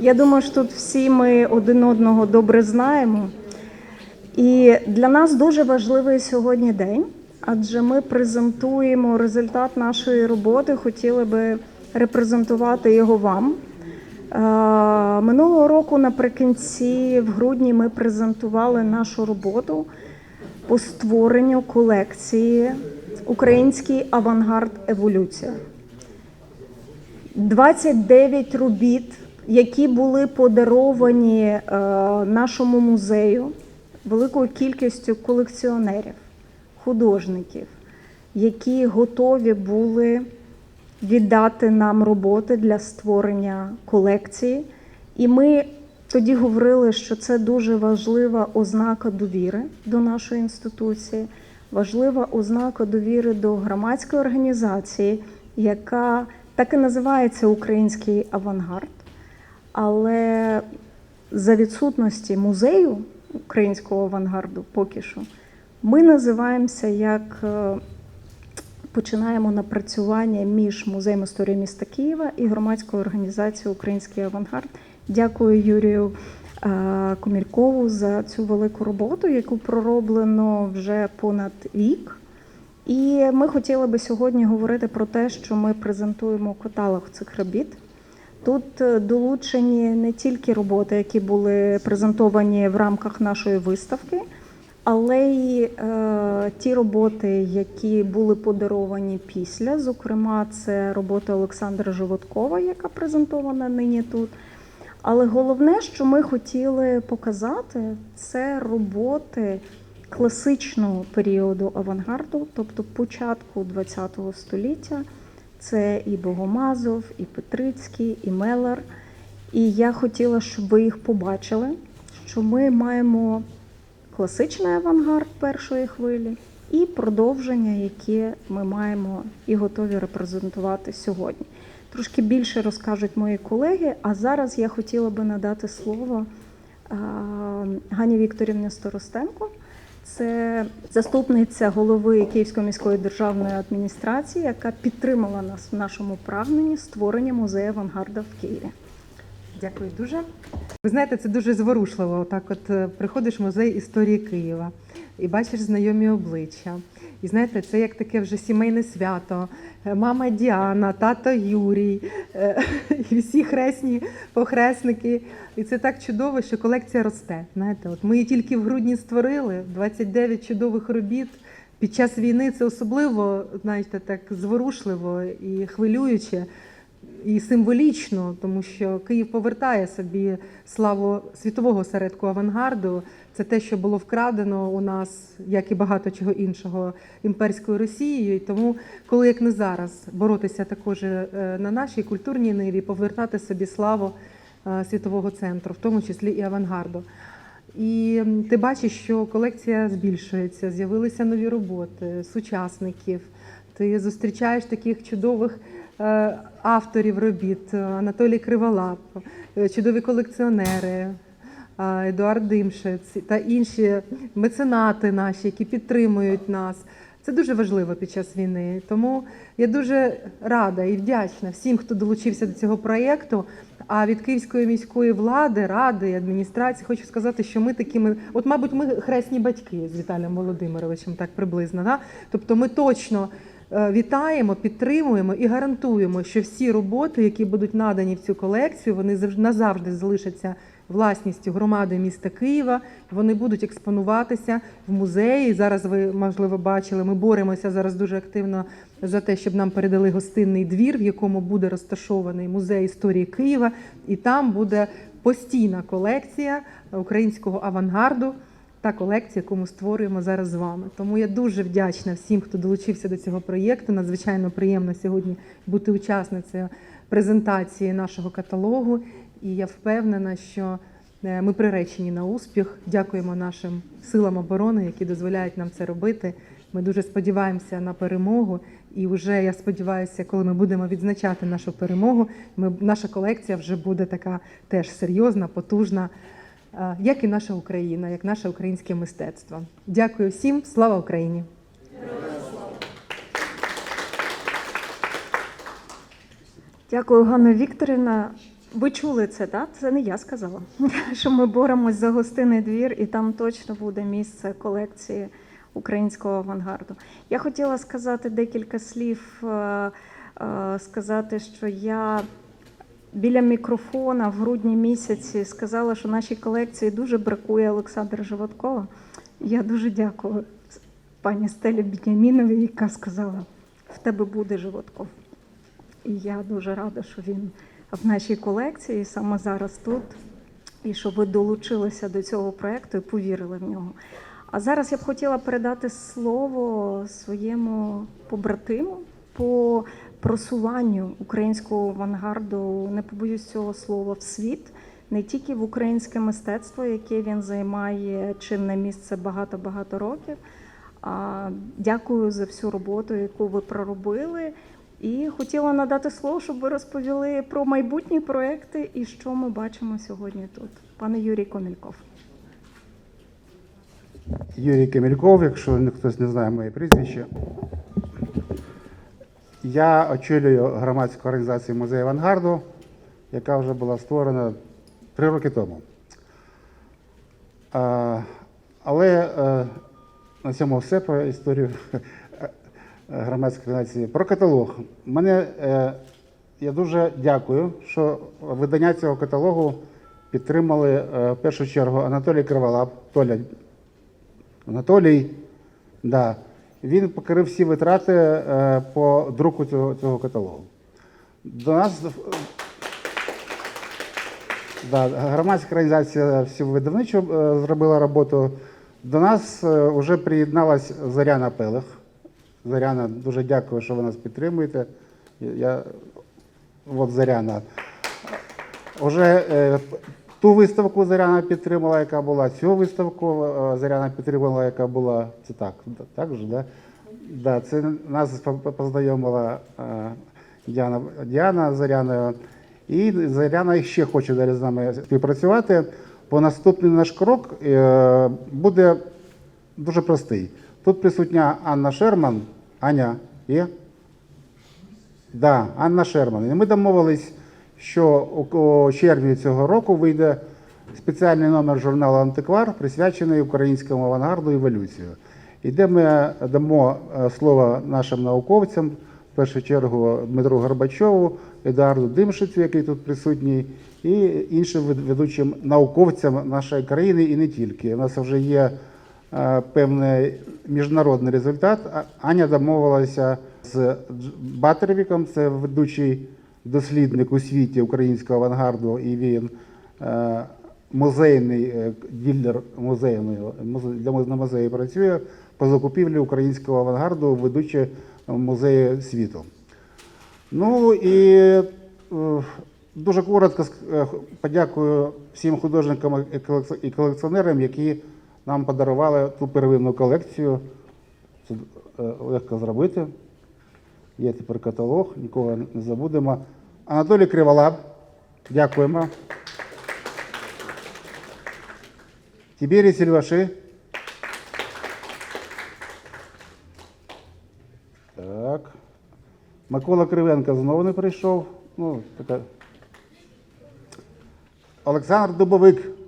Я думаю, що тут всі ми один одного добре знаємо. І для нас дуже важливий сьогодні день, адже ми презентуємо результат нашої роботи, хотіли би репрезентувати його вам. Минулого року, наприкінці, в грудні, ми презентували нашу роботу по створенню колекції Український авангард Еволюція. 29 робіт, які були подаровані е, нашому музею великою кількістю колекціонерів, художників, які готові були віддати нам роботи для створення колекції. І ми тоді говорили, що це дуже важлива ознака довіри до нашої інституції, важлива ознака довіри до громадської організації, яка так і називається Український авангард. Але за відсутності музею українського авангарду поки що, ми називаємося як е, починаємо напрацювання між музеєм історії міста Києва і громадською організацією Український авангард. Дякую Юрію е, Коміркову за цю велику роботу, яку пророблено вже понад рік. І ми хотіли би сьогодні говорити про те, що ми презентуємо каталог цих робіт. Тут е, долучені не тільки роботи, які були презентовані в рамках нашої виставки, але й е, ті роботи, які були подаровані після. Зокрема, це робота Олександра Животкова, яка презентована нині тут. Але головне, що ми хотіли показати, це роботи класичного періоду авангарду, тобто початку ХХ століття. Це і Богомазов, і Петрицький, і Мелер. І я хотіла, щоб ви їх побачили, що ми маємо класичний авангард першої хвилі і продовження, яке ми маємо і готові репрезентувати сьогодні. Трошки більше розкажуть мої колеги, а зараз я хотіла би надати слово Гані Вікторівні Старостенко. Це заступниця голови Київської міської державної адміністрації, яка підтримала нас в нашому прагненні створення музею авангарда в Києві. Дякую дуже. Ви знаєте, це дуже зворушливо. Отак, от е, приходиш в музей історії Києва і бачиш знайомі обличчя. І знаєте, це як таке вже сімейне свято. Е, Мама Діана, тато Юрій, е, і всі хресні похресники. І це так чудово, що колекція росте. Знаєте, от ми її тільки в грудні створили 29 чудових робіт. Під час війни це особливо, знаєте, так зворушливо і хвилююче і символічно, тому що Київ повертає собі славу світового середку авангарду. Це те, що було вкрадено у нас, як і багато чого іншого, імперською Росією. І тому, коли як не зараз, боротися також е, на нашій культурній ниві, повертати собі славу е, світового центру, в тому числі і авангарду. І ти бачиш, що колекція збільшується, з'явилися нові роботи, сучасників. Ти зустрічаєш таких чудових е, авторів робіт: Анатолій Криволап, чудові колекціонери, Едуард Димшець та інші меценати наші, які підтримують нас. Це дуже важливо під час війни. Тому я дуже рада і вдячна всім, хто долучився до цього проєкту. А від київської міської влади, ради, адміністрації хочу сказати, що ми такими, от, мабуть, ми хресні батьки з Віталієм Володимировичем, так приблизно. Да? Тобто ми точно е, вітаємо, підтримуємо і гарантуємо, що всі роботи, які будуть надані в цю колекцію, вони завж- назавжди залишаться власністю громади міста Києва. Вони будуть експонуватися в музеї. Зараз ви можливо бачили. Ми боремося зараз дуже активно за те, щоб нам передали гостинний двір, в якому буде розташований музей історії Києва, і там буде постійна колекція українського авангарду. Та колекція, яку ми створюємо зараз з вами. Тому я дуже вдячна всім, хто долучився до цього проєкту. Надзвичайно приємно сьогодні бути учасницею презентації нашого каталогу. І я впевнена, що е, ми приречені на успіх. Дякуємо нашим силам оборони, які дозволяють нам це робити. Ми дуже сподіваємося на перемогу. І вже я сподіваюся, коли ми будемо відзначати нашу перемогу, ми, наша колекція вже буде така теж серйозна, потужна, е, як і наша Україна, як наше українське мистецтво. Дякую всім, слава Україні! Дякую, Ганна Вікторівна. Ви чули це, так? Це не я сказала. Що ми боремось за гостинний двір, і там точно буде місце колекції українського авангарду. Я хотіла сказати декілька слів, е, е, сказати, що я біля мікрофона в грудні місяці сказала, що нашій колекції дуже бракує Олександра Животкова. Я дуже дякую пані Стелі Біняміновій, яка сказала, в тебе буде Животков. І я дуже рада, що він в нашій колекції саме зараз тут, і що ви долучилися до цього проєкту і повірили в нього. А зараз я б хотіла передати слово своєму побратиму по просуванню українського авангарду, не побоюсь цього слова, в світ, не тільки в українське мистецтво, яке він займає чинне місце багато-багато років. Дякую за всю роботу, яку ви проробили. І хотіла надати слово, щоб ви розповіли про майбутні проекти і що ми бачимо сьогодні тут. Пане Юрій Комільков. Юрій Камільков, якщо хтось не знає моє прізвище. Я очолюю громадську організацію музей авангарду, яка вже була створена три роки тому. Але е, на цьому все про історію громадської організації. Про каталог. Мене, е, я дуже дякую, що видання цього каталогу підтримали е, в першу чергу Анатолій Криволап, Толя Анатолій, да, він покрив всі витрати е, по друку цього, цього каталогу. До нас е, да, громадська організація е, зробила роботу. До нас е, вже приєдналась Зоряна Пелех. Зоряна, дуже дякую, що ви нас підтримуєте. Я, от Зоряна. Уже е, ту виставку Заряна підтримала, яка була, цю виставку е, Заряна підтримала, яка була. Це так, так же, да? Да, це нас по- по- познайомила е, Діана, Діана Заряною. І Заряна ще хоче далі з нами співпрацювати. Бо наступний наш крок е, буде дуже простий. Тут присутня Анна Шерман. Аня є? Да, Анна Шерман. Ми домовились, що у червні цього року вийде спеціальний номер журналу Антиквар, присвячений українському авангарду еволюцію. І де ми дамо е, слово нашим науковцям, в першу чергу Дмитру Горбачову, Едуарду Димшицю, який тут присутній, і іншим вед- ведучим науковцям нашої країни і не тільки. У нас вже є певний міжнародний результат. Аня домовилася з Батервіком, це ведучий дослідник у світі українського авангарду, і він е, музейний е, ділер музейної музе- для на музеї працює по закупівлі українського авангарду, ведучи музеї світу. Ну і е, дуже коротко е, подякую всім художникам і колекціонерам, які нам подарували ту первинну колекцію. Це е, легко зробити. Є тепер каталог, нікого не забудемо. Анатолій Криволап, дякуємо. Тібері Сільваши. Так. Микола Кривенко знову не прийшов. Ну, така. Олександр Дубовик.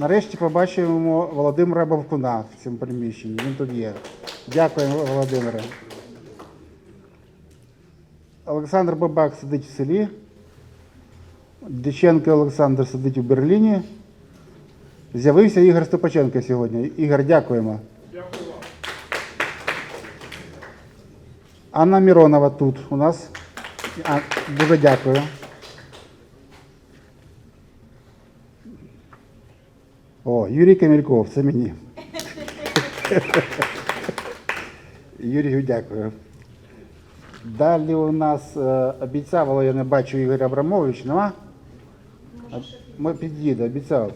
Нарешті побачимо Володимира Бавкуна в цьому приміщенні. Він тут є. Дякуємо, Володимире. Олександр Бабак сидить в селі. Дяченко Олександр сидить у Берліні. З'явився Ігор Степаченко сьогодні. Ігор, дякуємо. Анна Міронова тут у нас. А, дуже дякую. О, Юрій Камільков, це мені. Юрію, дякую. Далі у нас е, обіцяв, але я не бачу Ігоря Абрамовича, нема? Ми під'їде, обіцяв.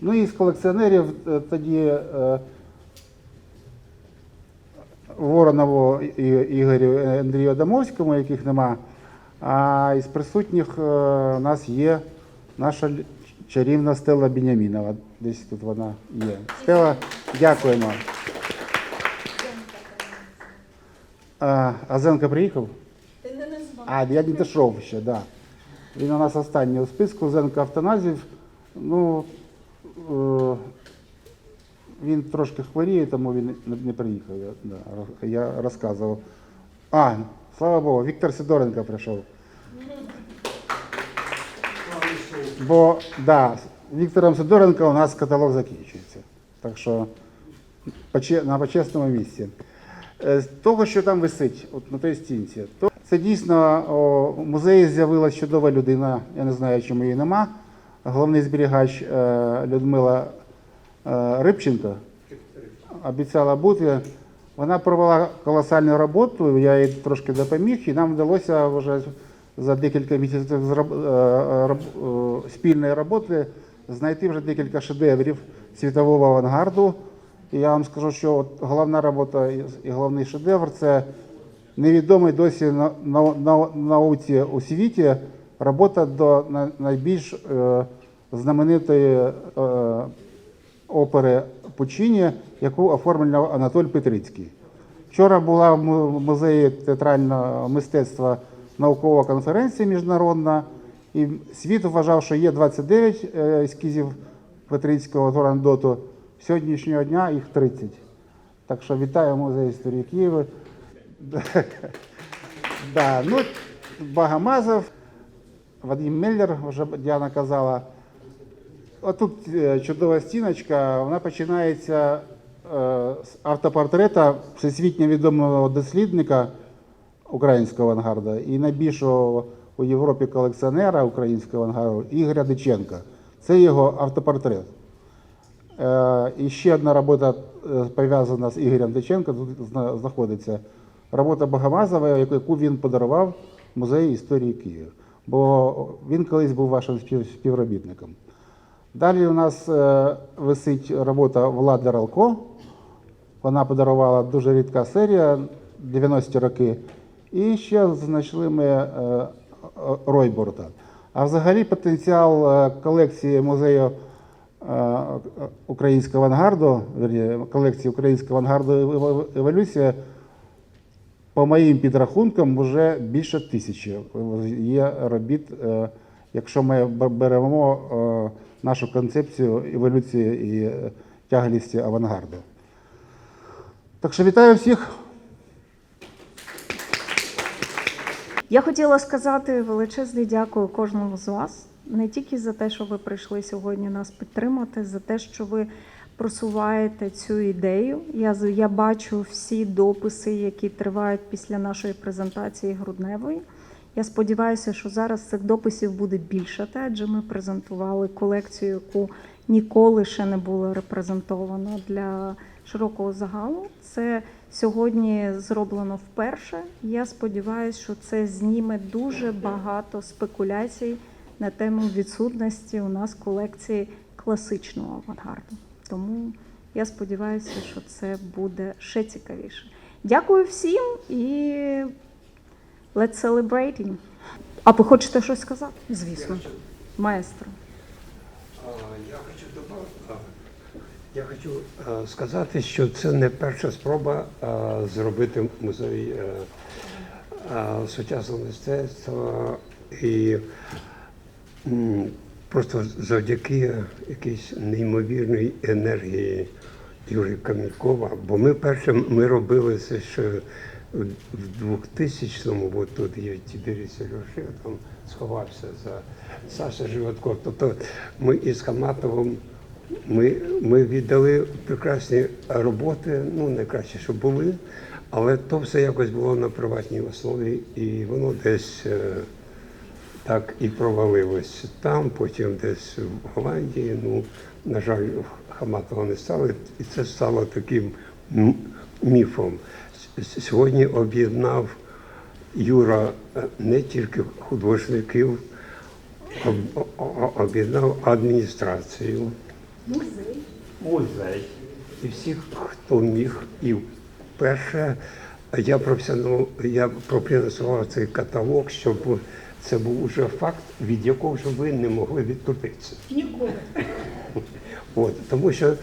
Ну і з колекціонерів е, тоді е, Воронову і Ігорю Андрію Адамовському, яких нема. А із присутніх у нас є наша чарівна Стелла Бінямінова. Десь тут вона є. Стела, дякуємо. А, а Зенка приїхав? Ти не назвав. А, я не дійшов ще, так. Да. Він у нас останній у списку, Зенко Автоназів. Ну, е, він трошки хворіє, тому він не, приїхав. Я, да, я розказував. А, слава Богу, Віктор Сидоренко прийшов. Бо, да, Віктором Сидоренко у нас каталог закінчується. Так що на почесному місці. Е, З того, що там висить, от на той стінці, то це дійсно в музеї з'явилася чудова людина. Я не знаю, чому її нема. Головний зберігач е, Людмила е, Рибченко обіцяла бути. Вона провела колосальну роботу, я їй трошки допоміг, і нам вдалося вже за декілька місяців спільної роботи знайти вже декілька шедеврів світового авангарду. І я вам скажу, що от головна робота і- головний шедевр це невідомий досі на, на, на, науці у світі робота до на- найбільш е, знаменитої е, опери Пучині, яку оформлював Анатоль Петрицький. Вчора була в музеї театрального мистецтва наукова конференція міжнародна, і світ вважав, що є 29 е, ескізів Петрицького Турандоту. Сьогоднішнього дня їх 30. Так що вітаю музей історії Києва. Да, ну, Багамазов, Вадим Меллер, вже Діана казала. Отут е, чудова стіночка, вона починається е, з автопортрета всесвітньо відомого дослідника українського авангарду і найбільшого у Європі колекціонера українського авангарду Ігоря Диченка. Це його автопортрет. Е, І ще одна робота е, пов'язана з Ігорем Диченко, тут знаходиться робота Богомазова, яку він подарував музею історії Києва. Бо він колись був вашим спів- співробітником. Далі у нас е, висить робота Влади Ралко. Вона подарувала дуже рідка серія 90-ті роки. І ще знайшли ми Ройборта. А взагалі потенціал е, колекції музею е, українського авангарду, вірні, колекції українського авангарду «Ево- еволюція, по моїм підрахункам, вже більше тисячі є робіт, е, якщо ми беремо нашу концепцію еволюції і тяглісті авангарду. Так що вітаю всіх. Я хотіла сказати величезне дякую кожному з вас, не тільки за те, що ви прийшли сьогодні нас підтримати, за те, що ви просуваєте цю ідею. Я, я бачу всі дописи, які тривають після нашої презентації грудневої. Я сподіваюся, що зараз цих дописів буде більше, адже ми презентували колекцію, яку ніколи ще не було репрезентовано для широкого загалу. Це сьогодні зроблено вперше. Я сподіваюся, що це зніме дуже багато спекуляцій на тему відсутності у нас колекції класичного авангарду. Тому я сподіваюся, що це буде ще цікавіше. Дякую всім і let's celebrating. А ви хочете щось сказати? Звісно, маестро. А, Я хочу добав- а, я хочу е, сказати, що це не перша спроба е, зробити музей е, сучасного мистецтва і просто завдяки якійсь неймовірній енергії Юрія Кам'якова. Бо ми перше ми робили це ще в 2000-му, бо тут є Тібірій Сережа, там сховався за Саша Животков. Тобто ми із Хаматовим ми, ми віддали прекрасні роботи, ну найкраще, що були, але то все якось було на приватній основі, і воно десь е, так і провалилось там, потім десь в Голландії. Ну, на жаль, Хаматова не стало, і це стало таким міфом. Сьогодні об'єднав Юра е, не тільки художників, об'єднав адміністрацію, музей і всіх, хто міг. І перше, я професіонал, я профінансував цей каталог, щоб це був уже факт, від якого ж ви не могли відкрутитися. Ніколи. От, тому що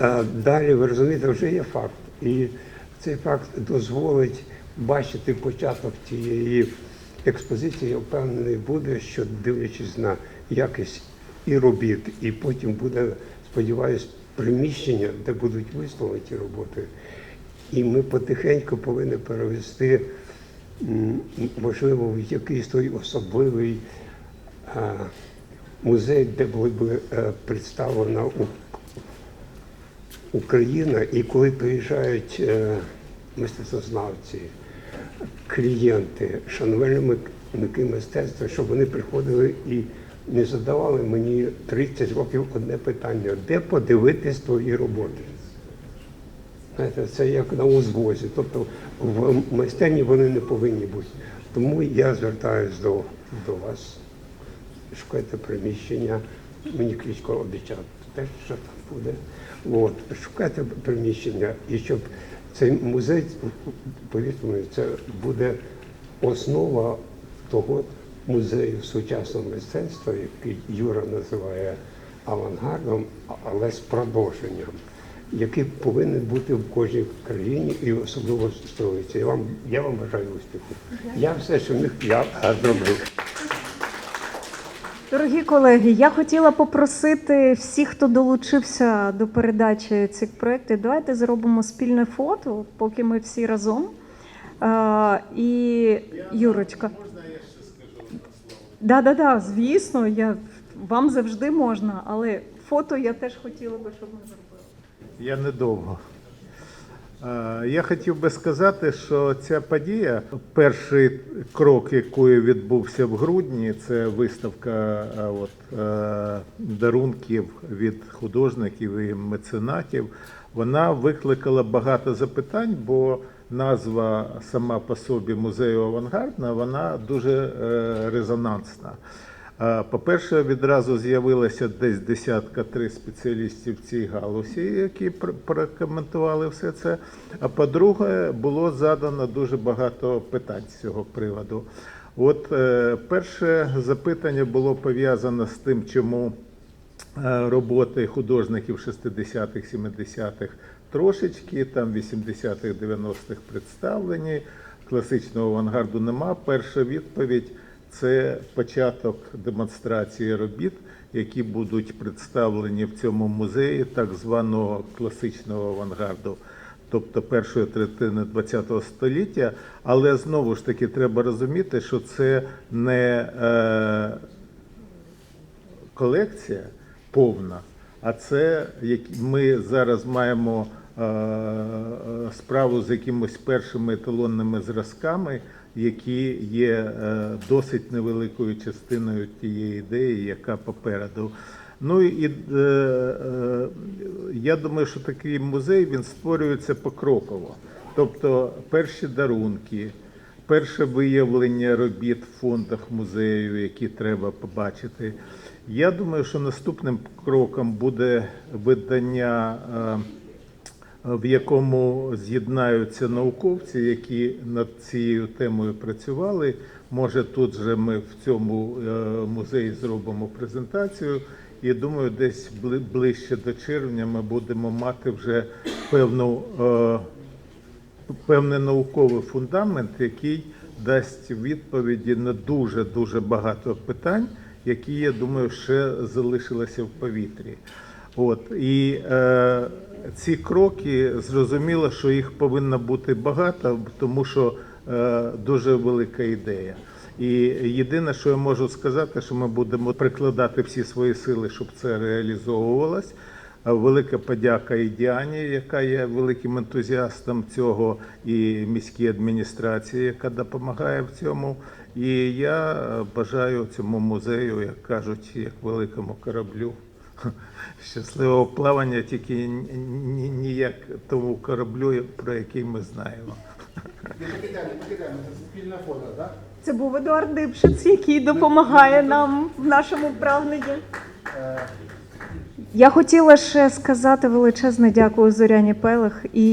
е, далі, ви розумієте, вже є факт. І цей факт дозволить бачити початок тієї експозиція, я впевнений, буде, що дивлячись на якість і робіт, і потім буде, сподіваюсь, приміщення, де будуть виставлені ті роботи. І ми потихеньку повинні перевести, можливо, в якийсь той особливий музей, де були б е, представлена Україна, і коли приїжджають е, мистецтвознавці, клієнти, шанувальники мистецтва, щоб вони приходили і не задавали мені 30 років одне питання: де подивитись твої роботи? Знаєте, це як на узвозі. Тобто в майстерні вони не повинні бути. Тому я звертаюся до, до вас. Шукайте приміщення. Мені Кличко обіцяв те, що там буде. От, шукайте приміщення, і щоб цей музей, повірте мені, це буде основа того музею сучасного мистецтва, який Юра називає авангардом, але з продовженням, який повинен бути в кожній країні і особливо в. Я вам, я вам бажаю успіху. Я все, що міг, я е, зробив. Дорогі колеги, я хотіла попросити всіх, хто долучився до передачі цих проєктів, давайте зробимо спільне фото, поки ми всі разом. А, і Юрочка. Можна я ще скажу Да, да, да, звісно, я, вам завжди можна, але фото я теж хотіла би, щоб ми зробили. Я недовго. Е, Я хотів би сказати, що ця подія, перший крок, який відбувся в грудні, це виставка е, от, е, дарунків від художників і меценатів. Вона викликала багато запитань, бо назва сама по собі музею авангардна, вона дуже е, резонансна. По-перше, відразу з'явилося десь десятка три спеціалістів в цій галузі, які прокоментували все це. А по-друге, було задано дуже багато питань з цього приводу. От е, перше запитання було пов'язано з тим, чому е, роботи художників 60-х, 70-х трошечки, там 80-х, 90-х представлені, класичного авангарду нема. Перша відповідь це початок демонстрації робіт, які будуть представлені в цьому музеї так званого класичного авангарду. Тобто першої третини ХХ століття, але знову ж таки треба розуміти, що це не е, колекція повна, а це як ми зараз маємо справу з якимось першими еталонними зразками, які є е, досить невеликою частиною тієї ідеї, яка попереду. Ну і е, е, я думаю, що такий музей він створюється покроково. Тобто перші дарунки, перше виявлення робіт в фондах музею, які треба побачити. Я думаю, що наступним кроком буде видання, е, в якому з'єднаються науковці, які над цією темою працювали. Може, тут же ми в цьому е, музеї зробимо презентацію. І думаю, десь ближче до червня ми будемо мати вже певну е, певний науковий фундамент, який дасть відповіді на дуже дуже багато питань, які, я думаю, ще залишилися в повітрі. От і е, ці кроки зрозуміло, що їх повинно бути багато, тому що е, дуже велика ідея. І єдине, що я можу сказати, що ми будемо прикладати всі свої сили, щоб це реалізовувалось. Велика подяка і Діані, яка є великим ентузіастом цього, і міській адміністрації, яка допомагає в цьому. І я бажаю цьому музею, як кажуть, як великому кораблю. Щасливого плавання, тільки ні- ні- ніяк тому кораблю, про який ми знаємо. Покидаємо, покидаємо, це спільне фото, так? Це був Едуард Дипшиц, який допомагає нам в нашому прагненні. Я хотіла ще сказати величезне дякую Зоряні Пелех і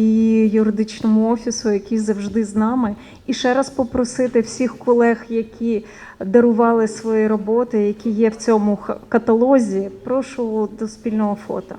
юридичному офісу, який завжди з нами. І ще раз попросити всіх колег, які дарували свої роботи, які є в цьому каталозі. Прошу до спільного фото.